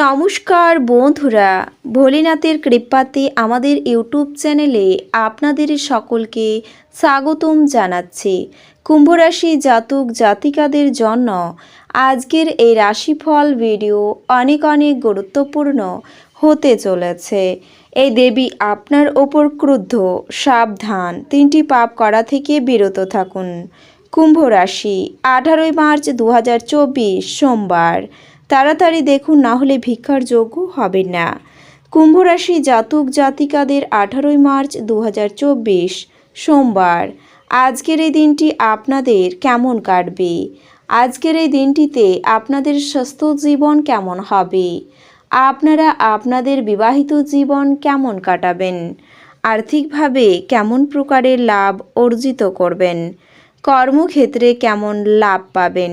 নমস্কার বন্ধুরা, ভোলেনাথের কৃপাতে আমাদের ইউটিউব চ্যানেলে আপনাদের সকলকে স্বাগতম জানাচ্ছি। কুম্ভরাশি জাতক জাতিকাদের জন্য আজকের এই রাশিফল ভিডিও অনেক অনেক গুরুত্বপূর্ণ হতে চলেছে। এই দেবী আপনার ওপর ক্রুদ্ধ, সাবধান, তিনটি পাপ করা থেকে বিরত থাকুন। কুম্ভ রাশি আঠারোই মার্চ দু হাজার চব্বিশ সোমবার। তাড়াতাড়ি দেখুন, না হলে ভিক্ষার যোগ্য হবেন না। কুম্ভরাশি জাতক জাতিকাদের আঠারোই মার্চ দু হাজার চব্বিশ, সোমবার। আজকের এই দিনটি আপনাদের কেমন কাটবে? আজকের এই দিনটিতে আপনাদের স্বাস্থ্য জীবন কেমন হবে? আপনারা আপনাদের বিবাহিত জীবন কেমন কাটাবেন? আর্থিকভাবে কেমন প্রকারের লাভ অর্জিত করবেন? কর্মক্ষেত্রে কেমন লাভ পাবেন?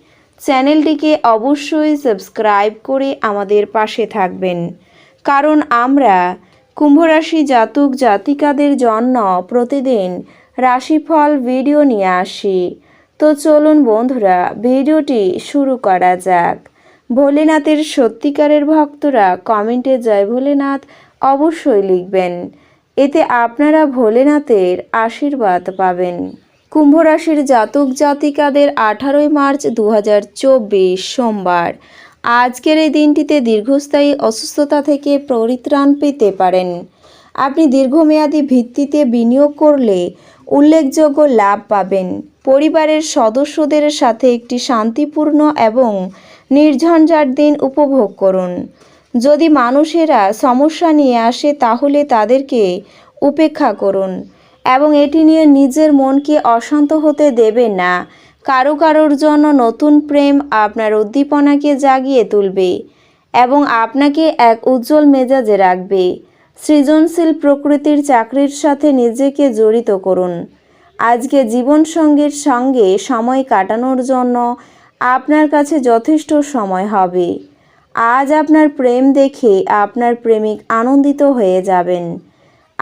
চ্যানেলটিকে অবশ্যই সাবস্ক্রাইব করে আমাদের পাশে থাকবেন। কারণ আমরা কুম্ভরাশি জাতক জাতিকাদের জন্য প্রতিদিন রাশিফল ভিডিও নিয়ে আসি। তো চলুন বন্ধুরা, ভিডিওটি শুরু করা যাক। ভোলেনাথের সত্যিকারের ভক্তরা কমেন্টে জয় ভোলেনাথ অবশ্যই লিখবেন। এতে আপনারা ভোলেনাথের আশীর্বাদ পাবেন। কুম্ভ রাশির জাতক জাতিকাদের আঠারোই মার্চ দু হাজার চব্বিশ সোমবার। আজকের এই দিনটিতে দীর্ঘস্থায়ী অসুস্থতা থেকে পরিত্রাণ পেতে পারেন। আপনি দীর্ঘমেয়াদী ভিত্তিতে বিনিয়োগ করলে উল্লেখযোগ্য লাভ পাবেন। পরিবারের সদস্যদের সাথে একটি শান্তিপূর্ণ এবং নির্ঝঞ্ঝাট দিন উপভোগ করুন। যদি মানুষেরা সমস্যা নিয়ে আসে তাহলে তাদেরকে উপেক্ষা করুন। এবং এটি নিয়ে নিজের মনকে অশান্ত হতে দেবেন না। কারও কারোর জন্য নতুন প্রেম আপনার উদ্দীপনাকে জাগিয়ে তুলবে এবং আপনাকে এক উজ্জ্বল মেজাজে রাখবে। সৃজনশীল প্রকৃতির চাকরির সাথে নিজেকে জড়িত করুন। আজকে জীবনসঙ্গীর সঙ্গে সময় কাটানোর জন্য আপনার কাছে যথেষ্ট সময় হবে। আজ আপনার প্রেম দেখে আপনার প্রেমিক আনন্দিত হয়ে যাবেন।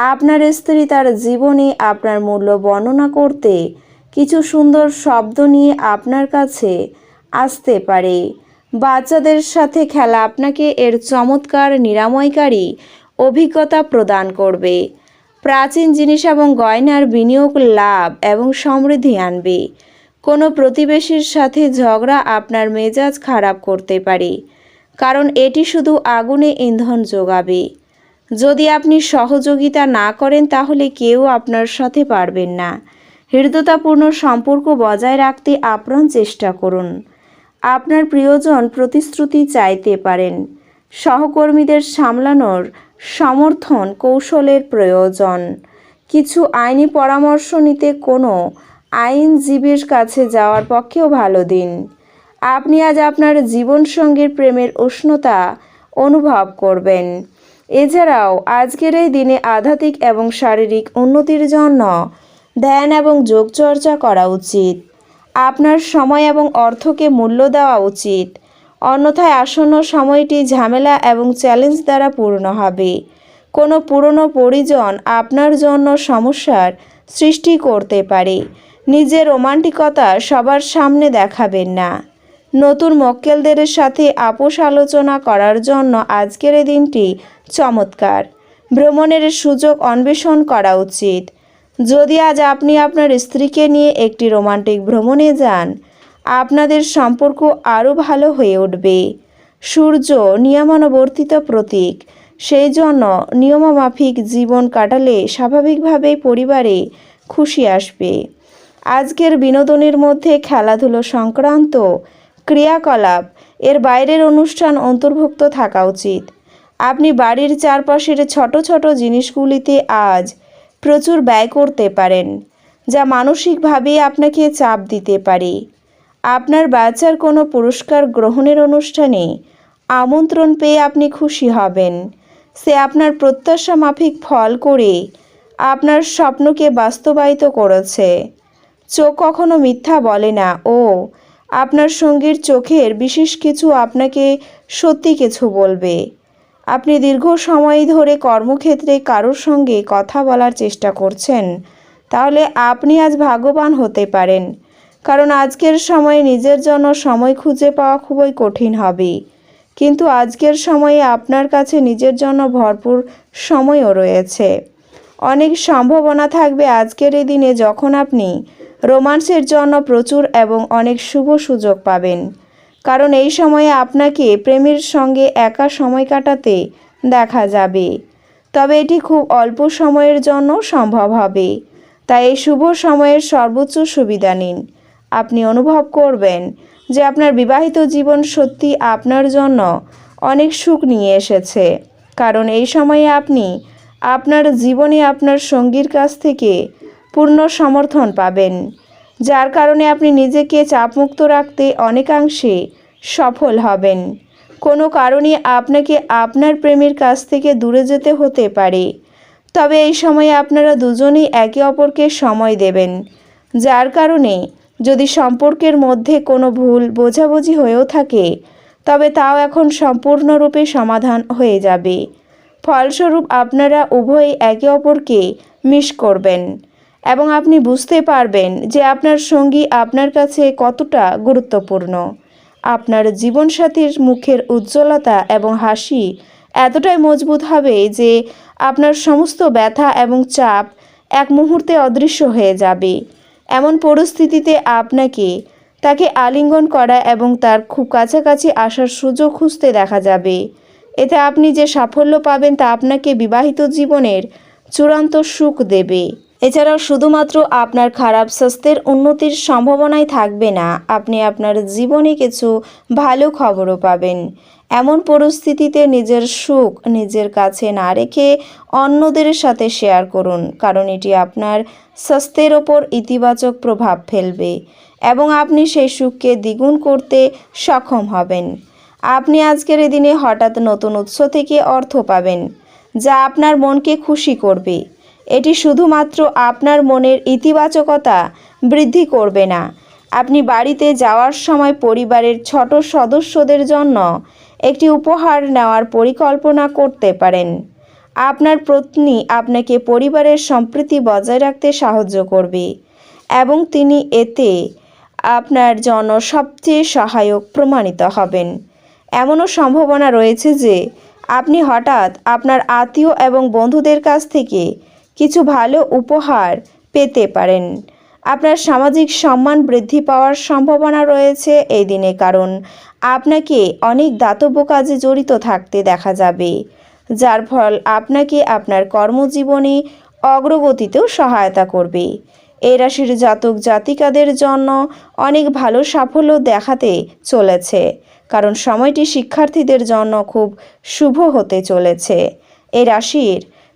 আপনার স্ত্রী তার জীবনে আপনার মূল্য বর্ণনা করতে কিছু সুন্দর শব্দ নিয়ে আপনার কাছে আসতে পারে। বাচ্চাদের সাথে খেলা আপনাকে এর চমৎকার নিরাময়কারী অভিজ্ঞতা প্রদান করবে। প্রাচীন জিনিস এবং গয়নার বিনিয়োগ লাভ এবং সমৃদ্ধি আনবে। কোনো প্রতিবেশীর সাথে ঝগড়া আপনার মেজাজ খারাপ করতে পারে, কারণ এটি শুধু আগুনে ইন্ধন যোগাবে। যদি আপনি সহযোগিতা না করেন, তাহলে কেউ আপনার সাথে পারবেন না। হৃদয়তাপূর্ণ সম্পর্ক বজায় রাখতে আপ্রাণ চেষ্টা করুন। আপনার প্রিয়জন প্রতিশ্রুতি চাইতে পারেন। সহকর্মীদের সামলানোর সমর্থন কৌশলের প্রয়োজন। কিছু আইনি পরামর্শ নিতে কোনো আইনজীবীর কাছে যাওয়ার পক্ষেও ভালো দিন। আপনি আজ আপনার জীবনসঙ্গীর প্রেমের উষ্ণতা অনুভব করবেন। এছাড়াও আজকের এই দিনে আধ্যাত্মিক এবং শারীরিক উন্নতির জন্য ধ্যান এবং যোগচর্চা করা উচিত। আপনার সময় এবং অর্থকে মূল্য দেওয়া উচিত। অন্যথায় আসন্ন সময়টি ঝামেলা এবং চ্যালেঞ্জ দ্বারা পূর্ণ হবে। কোনো পুরনো পরিজন আপনার জন্য সমস্যার সৃষ্টি করতে পারে। নিজের রোমান্টিকতা সবার সামনে দেখাবেন না। নতুন মক্কেলদের সাথে আপোষ আলোচনা করার জন্য আজকের এই দিনটি চমৎকার। ভ্রমণের সুযোগ অন্বেষণ করা উচিত। যদি আজ আপনি আপনার স্ত্রীকে নিয়ে একটি রোমান্টিক ভ্রমণে যান, আপনাদের সম্পর্ক আরও ভালো হয়ে উঠবে। সূর্য নিয়মানুবর্তিত প্রতীক, সেই জন্য নিয়মমাফিক জীবন কাটালে স্বাভাবিকভাবেই পরিবারে খুশি আসবে। আজকের বিনোদনের মধ্যে খেলাধুলো সংক্রান্ত ক্রিয়াকলাপ। এর বাইরের অনুষ্ঠান অন্তর্ভুক্ত থাকা উচিত। আপনি বাড়ির চারপাশের ছোট ছোট জিনিসগুলিতে আজ প্রচুর ব্যয় করতে পারেন, যা মানসিকভাবে আপনাকে চাপ দিতে পারে। আপনার বাচ্চার কোনো পুরস্কার গ্রহণের অনুষ্ঠানে আমন্ত্রণ পেয়ে আপনি খুশি হবেন। সে আপনার প্রত্যাশা মাফিক ফল করে আপনার স্বপ্নকে বাস্তবায়িত করেছে। চোখ কখনো মিথ্যা বলে না, ও আপনার সঙ্গীর চোখের বিশেষ কিছু আপনাকে সত্যি কিছু বলবে। আপনি দীর্ঘ সময় ধরে কর্মক্ষেত্রে কারোর সঙ্গে কথা বলার চেষ্টা করছেন, তাহলে আপনি আজ ভাগ্যবান হতে পারেন, কারণ আজকের সময়ে নিজের জন্য সময় খুঁজে পাওয়া খুবই কঠিন হবে। কিন্তু আজকের সময়ে আপনার কাছে নিজের জন্য ভরপুর সময়ও রয়েছে। অনেক সম্ভাবনা থাকবে আজকের এই দিনে যখন আপনি রোমান্সের জন্য প্রচুর এবং অনেক শুভ সুযোগ পাবেন। কারণ এই সময়ে আপনাকে প্রেমের সঙ্গে একা সময় কাটাতে দেখা যাবে। তবে এটি খুব অল্প সময়ের জন্য সম্ভব হবে। তাই এই শুভ সময়ের সর্বোচ্চ সুবিধা নিন। আপনি অনুভব করবেন যে আপনার বিবাহিত জীবন সত্যি আপনার জন্য অনেক সুখ নিয়ে এসেছে। কারণ এই সময়ে আপনি আপনার জীবনে আপনার সঙ্গীর কাছ থেকে পূর্ণ সমর্থন পাবেন। যার কারণে আপনি নিজেকে চাপমুক্ত রাখতে অনেকাংশে সফল হবেন। কোনো কারণে আপনাকে আপনার প্রেমের কাছ থেকে দূরে যেতে হতে পারে। তবে এই সময়ে আপনারা দুজনেই একে অপরকে সময় দেবেন। যার কারণে যদি সম্পর্কের মধ্যে কোনো ভুল বোঝাবুঝি হয়েও থাকে, তবে তাও এখন সম্পূর্ণরূপে সমাধান হয়ে যাবে। ফলস্বরূপ আপনারা উভয়ই একে অপরকে মিস করবেন। এবং আপনি বুঝতে পারবেন যে আপনার সঙ্গী আপনার কাছে কতটা গুরুত্বপূর্ণ। আপনার জীবনসাথীর মুখের উজ্জ্বলতা এবং হাসি এতটাই মজবুত হবে যে আপনার সমস্ত ব্যথা এবং চাপ এক মুহূর্তে অদৃশ্য হয়ে যাবে। এমন পরিস্থিতিতে আপনাকে তাকে আলিঙ্গন করা এবং তার খুব কাছাকাছি আসার সুযোগ খুঁজতে দেখা যাবে। এতে আপনি যে সাফল্য পাবেন তা আপনাকে বিবাহিত জীবনের চূড়ান্ত সুখ দেবে। এছাড়াও শুধুমাত্র আপনার খারাপ স্বাস্থ্যের উন্নতির সম্ভাবনাই থাকবে না, আপনি আপনার জীবনে কিছু ভালো খবরও পাবেন। এমন পরিস্থিতিতে নিজের সুখ নিজের কাছে না রেখে অন্যদের সাথে শেয়ার করুন, কারণ এটি আপনার স্বাস্থ্যের ওপর ইতিবাচক প্রভাব ফেলবে এবং আপনি সেই সুখকে দ্বিগুণ করতে সক্ষম হবেন। আপনি আজকের দিনে হঠাৎ নতুন উৎস থেকে অর্থ পাবেন, যা আপনার মনকে খুশি করবে। এটি শুধুমাত্র আপনার মনের ইতিবাচকতা বৃদ্ধি করবে না। আপনি বাড়িতে যাওয়ার সময় পরিবারের ছোট সদস্যদের জন্য একটি উপহার নেওয়ার পরিকল্পনা করতে পারেন। আপনার পত্নী আপনাকে পরিবারের সম্প্রীতি বজায় রাখতে সাহায্য করবে এবং তিনি এতে আপনার জন্য সবচেয়ে সহায়ক প্রমাণিত হবেন। এমনও সম্ভাবনা রয়েছে যে আপনি হঠাৎ আপনার আত্মীয় এবং বন্ধুদের কাছ থেকে কিছু ভালো উপহার পেতে পারেন। আপনার সামাজিক সম্মান বৃদ্ধি পাওয়ার সম্ভাবনা রয়েছে এই দিনে, কারণ আপনাকে অনেক দাতব্য কাজে জড়িত থাকতে দেখা যাবে, যার ফল আপনাকে আপনার কর্মজীবনে অগ্রগতিতেও সহায়তা করবে। এই রাশির জাতক জাতিকাদের জন্য অনেক ভালো সাফল্য দেখাতে চলেছে, কারণ সময়টি শিক্ষার্থীদের জন্য খুব শুভ হতে চলেছে। এই রাশির